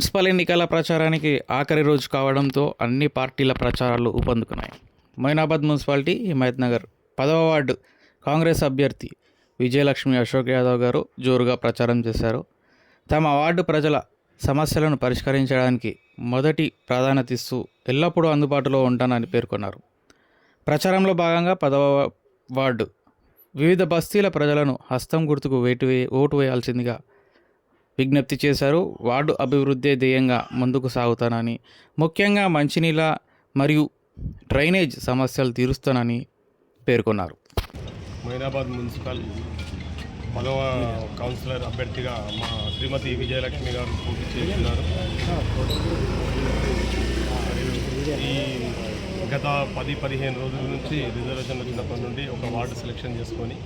Municipal ఎన్నికల ప్రచారానికి ఆఖరి రోజు కావడంతో అన్ని పార్టీల ప్రచారాలు ఊపందుకున్నాయి. మైనాబాద్ మున్సిపాలిటీ హిమాయత్ నగర్ పదవ వార్డు కాంగ్రెస్ అభ్యర్థి విజయలక్ష్మి అశోక్ యాదవ్ గారు జోరుగా ప్రచారం చేశారు. తమ వార్డు ప్రజల సమస్యలను పరిష్కరించడానికి మొదటి ప్రాధాన్యత ఇస్తూ ఎల్లప్పుడూ అందుబాటులో ఉంటానని పేర్కొన్నారు. ప్రచారంలో భాగంగా పదవ వార్డు వివిధ బస్తీల ప్రజలను హస్తం గుర్తుకు వేటు వే ఓటు వేయాల్సిందిగా విజ్ఞప్తి చేశారు. వార్డు అభివృద్ధి ధ్యేయంగా ముందుకు సాగుతానని ముఖ్యంగా మంచినీళ్ళ మరియు డ్రైనేజ్ సమస్యలు తీరుస్తానని పేర్కొన్నారు. మైనాబాద్ మున్సిపల్ పదవ కౌన్సిలర్ అభ్యర్థిగా మా శ్రీమతి విజయలక్ష్మి గారు పోటీ చేస్తున్నారు. ఈ గత పది పదిహేను రోజుల నుంచి రిజర్వేషన్ వచ్చినప్పటి నుండి ఒక వార్డు సెలెక్షన్ చేసుకొని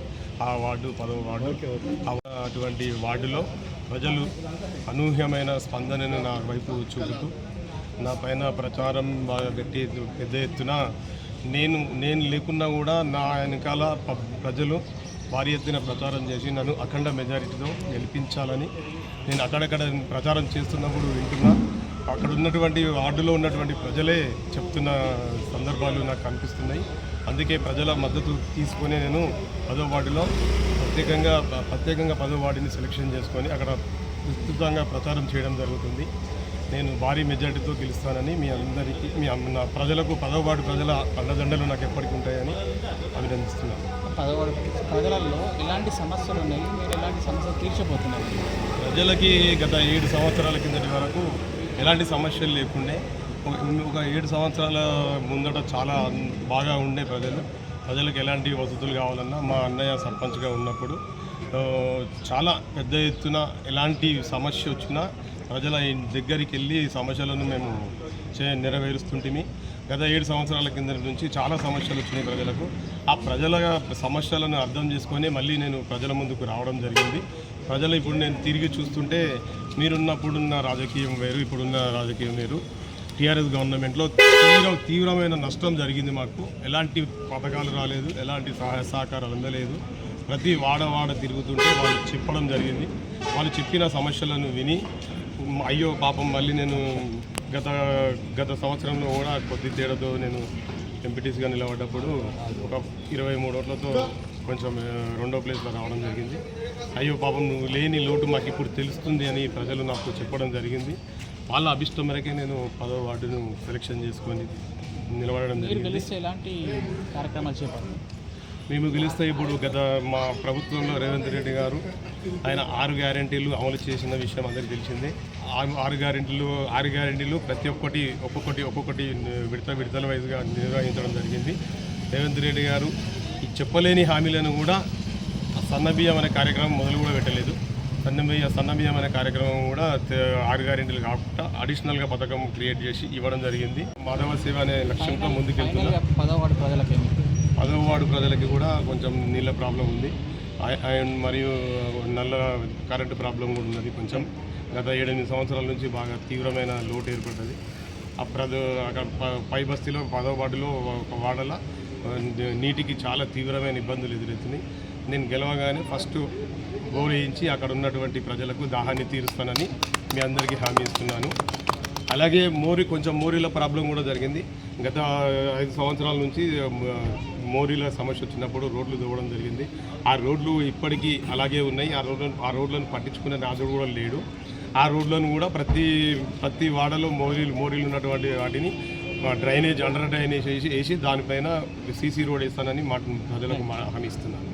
ఆ వార్డు పదవ వార్డు అటువంటి వార్డులో ప్రజలు అనూహ్యమైన స్పందనను నా వైపు చూపుతూ నా పైన ప్రచారం బాగా గట్టి పెద్ద ఎత్తున నేను నేను లేకున్నా కూడా నా వెనకాల ప్రజలు భారీ ఎత్తున ప్రచారం చేసి నన్ను అఖండ మెజారిటీతో గెలిపించాలని నేను అక్కడక్కడ ప్రచారం చేస్తున్నప్పుడు వింటున్నా. అక్కడ ఉన్నటువంటి వార్డులో ఉన్నటువంటి ప్రజలే చెప్తున్న సందర్భాలు నాకు కనిపిస్తున్నాయి. అందుకే ప్రజల మద్దతు తీసుకునే నేను పదో వార్డులో ప్రత్యేకంగా ప్రత్యేకంగా పదో వార్డుని సెలెక్షన్ చేసుకొని అక్కడ విస్తృతంగా ప్రచారం చేయడం జరుగుతుంది. నేను భారీ మెజార్టీతో గెలుస్తానని మీ అందరికీ మీ నా ప్రజలకు పదవ వార్డు ప్రజల అండదండలు నాకు ఎప్పటికీ ఉంటాయని అభినందిస్తున్నాను. పదవాడు ప్రజలలో ఎలాంటి సమస్యలు ఉన్నాయి. మీరు ఎలాంటి సమస్యలు తీర్చబోతున్నారు. ప్రజలకి గత ఏడు సంవత్సరాల కిందటి వరకు ఎలాంటి సమస్యలు లేకుండే ఒక ఏడు సంవత్సరాల ముందట చాలా బాగా ఉండే ప్రజలు. ప్రజలకు ఎలాంటి వసతులు కావాలన్నా మా అన్నయ్య సర్పంచ్గా ఉన్నప్పుడు చాలా పెద్ద ఎత్తున ఎలాంటి సమస్య వచ్చినా ప్రజల దగ్గరికి వెళ్ళి సమస్యలను మేము చే నెరవేరుస్తుంటిమి. గత ఏడు సంవత్సరాల కింద నుంచి చాలా సమస్యలు వచ్చినాయి ప్రజలకు. ఆ ప్రజల సమస్యలను అర్థం చేసుకొని మళ్ళీ నేను ప్రజల ముందుకు రావడం జరిగింది. ప్రజలు ఇప్పుడు నేను తిరిగి చూస్తుంటే మీరున్నప్పుడున్న రాజకీయం వేరు ఇప్పుడున్న రాజకీయం వేరు. టీఆర్ఎస్ గవర్నమెంట్లో తీవ్ర తీవ్రమైన నష్టం జరిగింది మాకు. ఎలాంటి పథకాలు రాలేదు ఎలాంటి సహాయ సహకారాలు అందలేదు. ప్రతి వాడవాడ తిరుగుతుంటే వాళ్ళు చెప్పడం జరిగింది. వాళ్ళు చెప్పిన సమస్యలను విని అయ్యో పాపం మళ్ళీ నేను గత గత సంవత్సరంలో కూడా కొద్ది తేడాతో నేను ఎంపీటీసీగా నిలబడ్డప్పుడు ఒక ఇరవై మూడు ఓట్లతో కొంచెం రెండో ప్లేస్లో రావడం జరిగింది. అయ్యో పాపం నువ్వు లేని లోటు మాకు ఇప్పుడు తెలుస్తుంది అని ప్రజలు నాకు చెప్పడం జరిగింది. వాళ్ళ అభిష్టం మేరకే నేను పదో వార్డును సెలెక్షన్ చేసుకొని నిలబడడం జరిగింది. ఎలాంటి కార్యక్రమాలు మేము గెలిస్తే ఇప్పుడు గత మా ప్రభుత్వంలో రేవంత్ రెడ్డి గారు ఆయన ఆరు గ్యారెంటీలు అమలు చేసిన విషయం అందరికీ తెలిసిందే. ఆ- ఆరు గ్యారెంటీలు ఆరు గ్యారెంటీలు ప్రతి ఒక్కటి ఒక్కొక్కటి ఒక్కొక్కటి విడత విడతల వైజ్గా నిర్వహించడం జరిగింది. రేవంత్ రెడ్డి గారు ఈ చెప్పలేని హామీలను కూడా సన్నబియ్యం అనే కార్యక్రమం మొదలు కూడా పెట్టలేదు. సన్నబియ్య సన్నబియ్యం అనే కార్యక్రమం కూడా ఆరు గ్యారెంటీలు కాకుండా అడిషనల్గా పథకం క్రియేట్ చేసి ఇవ్వడం జరిగింది. మాధవ సేవ అనే లక్ష్యంతో ముందుకెళ్తున్నారు పదవాడు ప్రజలకి. పదవ వార్డు ప్రజలకి కూడా కొంచెం నీళ్ళ ప్రాబ్లం ఉంది. అండ్ మరియు నల్ల కరెంటు ప్రాబ్లం కూడా ఉన్నది కొంచెం. గత ఏడెనిమిది సంవత్సరాల నుంచి బాగా తీవ్రమైన లోటు ఏర్పడ్డది. ఆ అక్కడ ప- బస్తీలో పదవ వార్డులో ఒక వాడల నీటికి చాలా తీవ్రమైన ఇబ్బందులు ఎదురవుతున్నాయి. నేను గెలవగానే ఫస్ట్ బోర్ వేయించి అక్కడ ఉన్నటువంటి ప్రజలకు దాహాన్ని తీరుస్తానని మీ అందరికీ హామీ ఇస్తున్నాను. అలాగే మోరి కొంచెం మోరీల ప్రాబ్లం కూడా జరిగింది. గత ఐదు సంవత్సరాల నుంచి మోరీల సమస్య వచ్చినప్పుడు రోడ్లు దూవడం జరిగింది. ఆ రోడ్లు ఇప్పటికీ అలాగే ఉన్నాయి. ఆ రోడ్లను ఆ రోడ్లను పట్టించుకునే నాదుడు కూడా లేడు. ఆ రోడ్లను కూడా ప్రతి ప్రతి వాడలో మోరీలు మోరీలు ఉన్నటువంటి వాటిని డ్రైనేజ్ అండర్ డ్రైనేజ్ వేసి వేసి దానిపైన సీసీ రోడ్ వేస్తానని మా ప్రజలకు మా హామీ ఇస్తున్నాను.